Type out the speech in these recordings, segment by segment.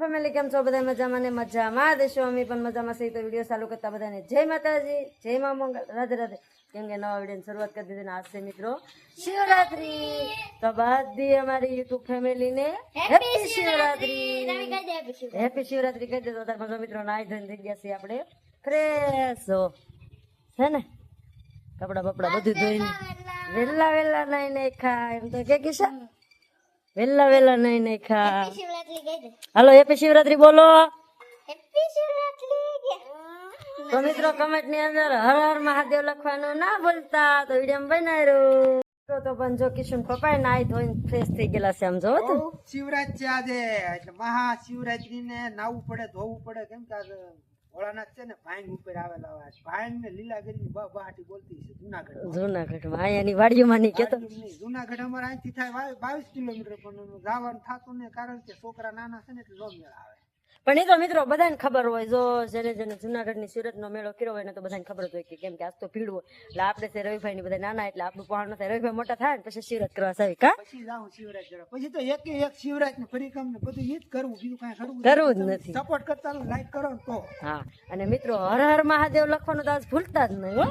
Family કેમ છો? બધા મજામાં ને મજામાં? દેશો અમે પણ મજામાં છીએ. તો વીડિયો ચાલુ કરતા બધાને જય માતાજી જય મા મંગલ. રાધે રાધે. કેમ કે નવા વિડીયોની શરૂઆત કરી દીધી આજ છે મિત્રો શિવરાત્રી. તો બધી અમારી યુટ્યુબ ફેમિલીને હેપી શિવરાત્રી. હેપી શિવરાત્રી. કહી દેતો તાર બધા મિત્રો નાઈ ધોઈને થઈ ગયા છીએ આપણે. ફ્રેશ હો. છે ને? કપડા બપડા બધું ધોઈને વેલા વેલા નાઈ નાઈ ખા એમ તો કે કિશા વેલા વેલા નહીં નહીં ખા. શિવરાત્રી હાલો હેપી શિવરાત્રી બોલો. હેપી શિવરાત્રી તો મિત્રો કમેન્ટની અંદર હર હર મહાદેવ લખવાનું ના ભૂલતા તો વીડિયો બનાવ્યું તો તો પણ જો કિશન પપ્પા નાઈ ધોઈને ફ્રેશ થઈ ગયેલા છે આમ જોવો તો શિવરાત્રી આજે એટલે મહાશિવરાત્રી ને નાવું પડે ધોવું પડે કેમ કે આજે છે ને ભાઈન ઉપર આવેલા હોય ભાઈન ને લીલાગીરી બા બહાટી બોલતી છે જુનાગઢ જુનાગઢમાં અહીંયાની વાડીઓમાં નહીં કેતો જુનાગઢ અમારે અહીંથી થાય બાવીસ કિલોમીટર પણ જવાનું થતું ને કારણ કે છોકરા નાના છે ને એટલે નો મેળ આવે. પણ એ તો મિત્રો બધાને ખબર હોય જો જેને જેને જુનાગઢની સુરતનો મેળો કર્યો હોય ને તો બધાને ખબર જ હોય કે કેમ કે આજ તો ભીડ હોય. એટલે આપણે તે રવિભાઈ ની બધા નાના એટલે આપણું પહાડ નથી રવિભાઈ મોટા થાય ને પછી શિવરાત કરવા સાવી કા? પછી જાઉં શિવરાજ જરા પછી તો એક એક શિવરાજ ને પરિક્રમ ને બધું ઈ જ કરવું બીજું કાંઈ કરવું કરવું જ નથી. સપોર્ટ કરતા લાઈક કરો તો હા અને મિત્રો હર હર મહાદેવ લખવાનું તો આજ ભૂલતા જ નહીં હો.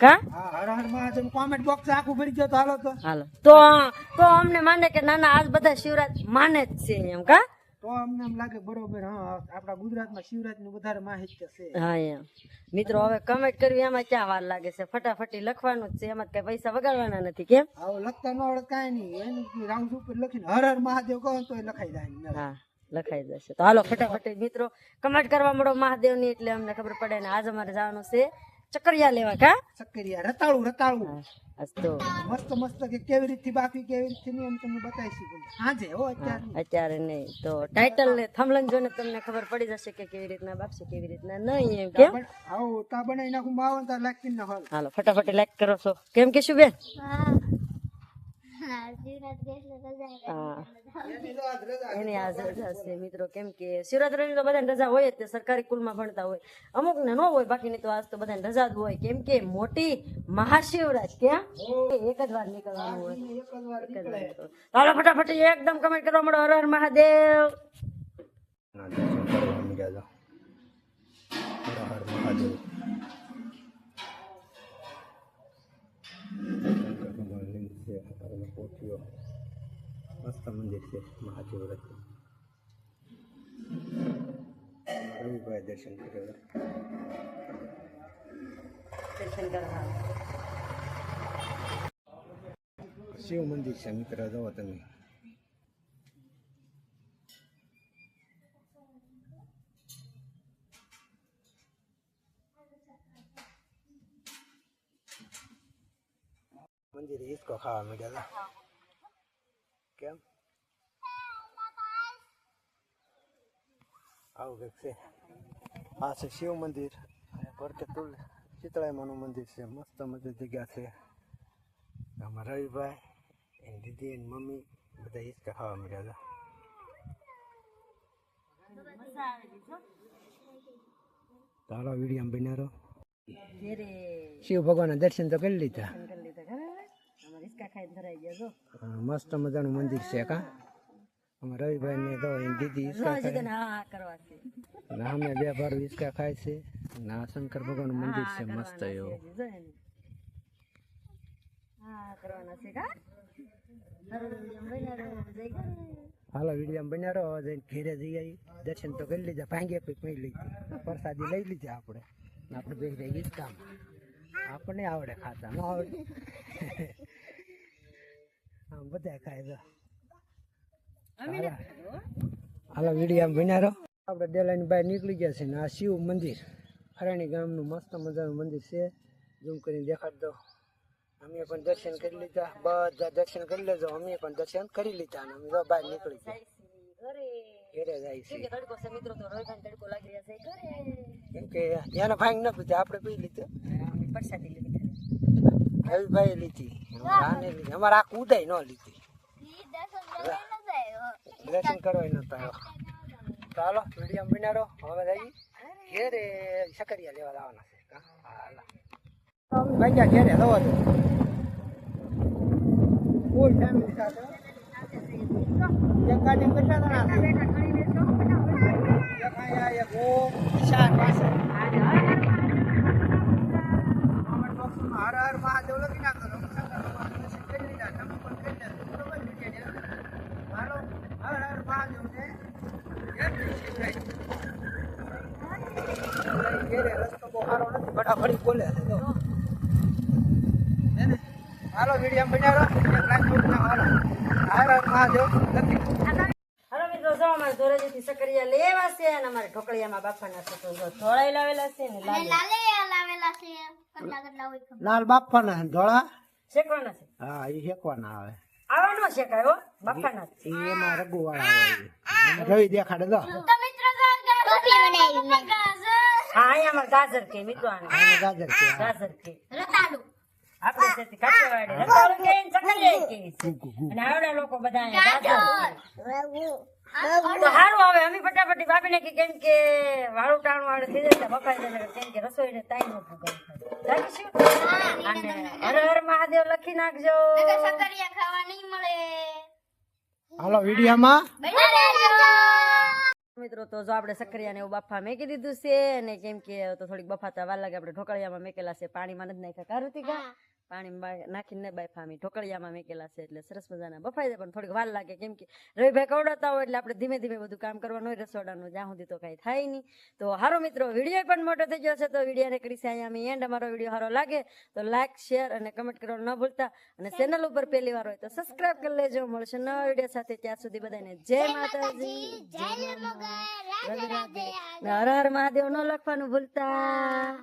કા? હર હર મહાદેવ કોમેન્ટ બોક્સ આખું ભરી ગયો તો હાલો તો. હાલો. તો તો અમને માને કે ના ના આજ બધા શિવરાજ માને જ છે એમ કા? તો અમને એમ લાગે બરોબર હા આપણા ગુજરાતમાં શિવરાજની વધારે માહિતી છે. હા એમ મિત્રો હવે કમેન્ટ કરવી એમાં ક્યાં વાર લાગે છે? ફટાફટી લખવાનું જ છે એમાં કઈ પૈસા વગાડવાના નથી કેમ? આવું લખતા ન આવડે કાંઈ નહીં. એની રાઉન્ડ ઉપર લખીને હર હર મહાદેવ કહો તો લખાઈ જાય હા લખાઈ જશે. તો હાલો ફટાફટી મિત્રો કમેન્ટ કરવા મળો મહાદેવની એટલે અમને ખબર પડે ને આજ અમારે જવાનું છે ચકરિયા લેવા કા? ચકરિયા રતાળું રતાળું. અસ્તો મસ્ત મસ્ત કે કેવી રીતથી બાકી કેવી રીતથી નહીં એમ તમને બતાવીશું પણ હાજે હો અત્યારે અત્યારે નહીં. તો ટાઇટલ ને થમલન જોને તમને ખબર પડી જશે કે કેવી રીતના બાપશે કેવી રીતના નહીં એમ કેમ? આવો તા બનાવી નાખું માવો ને લાઈક કરી નાખો હાલો ફટાફટ લાઈક કરો છો. કેમ કે શું બેન હા શિવરાત્રી એટલે રજા હા એની રજા છે, મિત્રો, કેમ કે શિવરાત્રીની તો બધાને રજા હોય તે સરકારી સ્કૂલમાં ભણતા હોય. અમુક ને ન હોય, બાકીની તો આજ તો બધાને રજા જ હોય. કેમ કે મોટી મહાશિવરાજ ક્યાં? એક જ વાર નીકળવાનું હોય. એક જ વાર. હાલો, ફટાફટ એકદમ કમેન્ટ કરવા મળો હર હર મહાદેવ. હર મહાદેવ. પોથીઓ મસ્ત મંદિર છે મહાશિવરાત્રી રવિભાઈ દર્શન કર્યા. દર્શન કરવા. શિવ મંદિર છે મિત્ર જુઓ તમે. મંદિરે હિસકો ખાવા માંડ્યા હતા કેમ? આવું કંઈક છે. આ છે શિવ મંદિર અને ભરતે તુલ શીતળાઈમાનું મંદિર છે. મસ્ત મસ્ત જગ્યા છે. આમાં રવિભાઈ એની દીદી એની મમ્મી બધા હિસકા ખાવા મળ્યા હતા તો. હાલો વીડિયો ઘેરે શિવ ભગવાનના દર્શન તો કરી લીધા. અમારે ખાઈને ધરાઈ ગયા જો. મસ્ત મજાનું મંદિર છે કા? આમાં રવિભાઈ ને તો દીદી અમે બે ભાર હિસકા ખાય છે. ના શંકર ભગવાનનું મંદિર છે મસ્ત એવું. હાલો વીડિયો બન્યા રહો. જઈને ઘેરે જઈ આવી દર્શન તો કરી લીધા ભાંગે પી પી લીધી પ્રસાદી લઈ લીધી આપણે. આપણે બે રહી આપણને આવડે ખાતા ન આવડે. આમ બધા ખાય હાલો. વીડિયો બન્યા રહો આપણે ડેલાની બહાર નીકળી ગયા છે ને આ શિવ મંદિર. ફરાણી ગામનું મસ્ત મજાનું મંદિર છે. ઝૂમ કરીને દેખાડ દો. અમે પણ દર્શન કરી લીધા. બધા દર્શન કરી લેજો. અમે પણ દર્શન કરી લીધા અને અમે બહાર નીકળી ગયા. ઘરે જાય છે. કે તડકો છે મિત્રો તો તડકો લાગી રહ્યા છે. ઘરે. કેમ કે એને ભાંગ ન પીધા આપણે પી લીધું. પરસાદી લીધી. રવિભાઈ લીધી. અમારે આખું ઉદાય ન લીધી. દર્શન કરવા નતા ચાલો વીડિયો બિનારો. હવે ઘેરે સકરિયા લેવા જવાના છે. હાલા. ગયા ઘેરે જવા દો. ફૂલ ફેમિલી સાથે? બેઠા હતા એક હર હર મહાદેવ લખી નાખો રસ્તો નથી ફટાફટ બોલે હાલો વીડિયો બનાવો હાર મહાદેવ નથી હાલો મિત્રો જો અમારે ધોરાજીથી સકરિયા લેવા છે અને અમારે ઢોકળિયામાં બાફાના છે તો જો ધોળાઈ લાવેલા છે ને લાલ લાલે લાવેલા છે કેટલા કેટલા હોય ખબર લાલ બાફવાના છે ધોળા શેકવાના છે હા એ શેકવાના આવે આવા નો શેકાય હો બાફાના જ. એ એમાં રગુ વાળા રવિ દેખાડે તો તો મિત્રો બનાવી મેં હા અહીંયા અમારે ગાજર કે મિત્રો આને આને ગાજર કે ગાજર કે રતાડું આપણે ત્યાંથી કાઠિયાવાડી રતાળું કે ને સકરિયા કે અને આવડા લોકો બધા ગાજર. તો સારું હવે અમે ફટાફટી બાપી નાખી કેમ કે વાળું ટાણું વાળું થઈ જાય બફાઈ જાય કેમ કે રસોઈને ટાઈમ રાખીશું અને હર હર મહાદેવ લખી નાખજો. સકરિયા ખાવા નહીં મળે. હાલો વિડીયોમાં? મિત્રો, તો જો આપણે સક્રિયાને એવું બાફા મેકી દીધું છે અને કેમ કે તો થોડીક બફાતા વાર લાગે, આપણે ઢોકળિયામાં મેકેલા છે, પાણીમાં નથી નાખ્યા. કારુતિકા પાણીમાં બા- નાખીને બાફા અમે ઢોકળિયામાં મેકેલા છે એટલે સરસ મજાના બફાઈ જાય પણ થોડીક વાર લાગે. કેમ કે રવિભાઈ કવડાતા હોય એટલે આપણે ધીમે ધીમે બધું કામ કરવાનું હોય રસોડાનું જ્યાં સુધી તો કાંઈ થાય નહીં. તો હારો મિત્રો વીડિયો પણ મોટો થઈ ગયો છે તો વિડીયોને કરી છે અહીંયા અમે એન્ડ અમારો વીડિયો સારો લાગે તો લાઈક શેર અને કમેન્ટ કરવાનું ન ભૂલતા. અને ચેનલ ઉપર પહેલી વાર હોય તો સબસ્ક્રાઇબ કરી લેજો. મળશે નવા વીડિયો સાથે. ત્યાં સુધી બધાને જય માતાજી. જય રાધે. હર હર મહાદેવ. ન લખવાનું ભૂલતા.